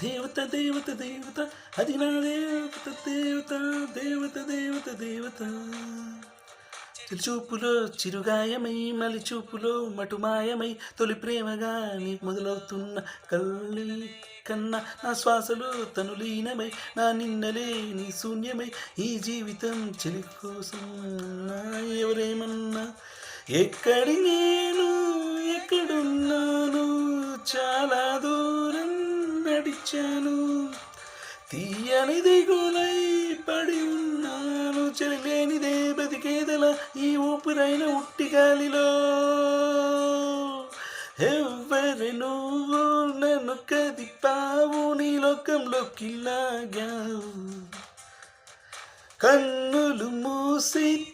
దేవత దేవత దేవత అది నా దేవత దేవత దేవత దేవత దేవత. చూపులో చిరుగాయమై మలి చూపులో మటుమాయమై తొలి ప్రేమగా నీ మొదలవుతున్న కళ్ళి కన్నా నా శ్వాసలో తను లీనమై నా నిన్నలే నీ శూన్యమై ఈ జీవితం చెలి కోసం ఎవరేమన్నా ఎక్కడి నేను నడిచాను తీయని దిగులై పడి ఉన్నాను. చెలిలేనిదే బతికేదల ఈ ఊపిరైన ఉట్టి గాలిలో. ఎవ్వరి నువ్వు నన్ను కదిపావు? నీ లోకంలోకి లాగావు. కన్నులు మూసి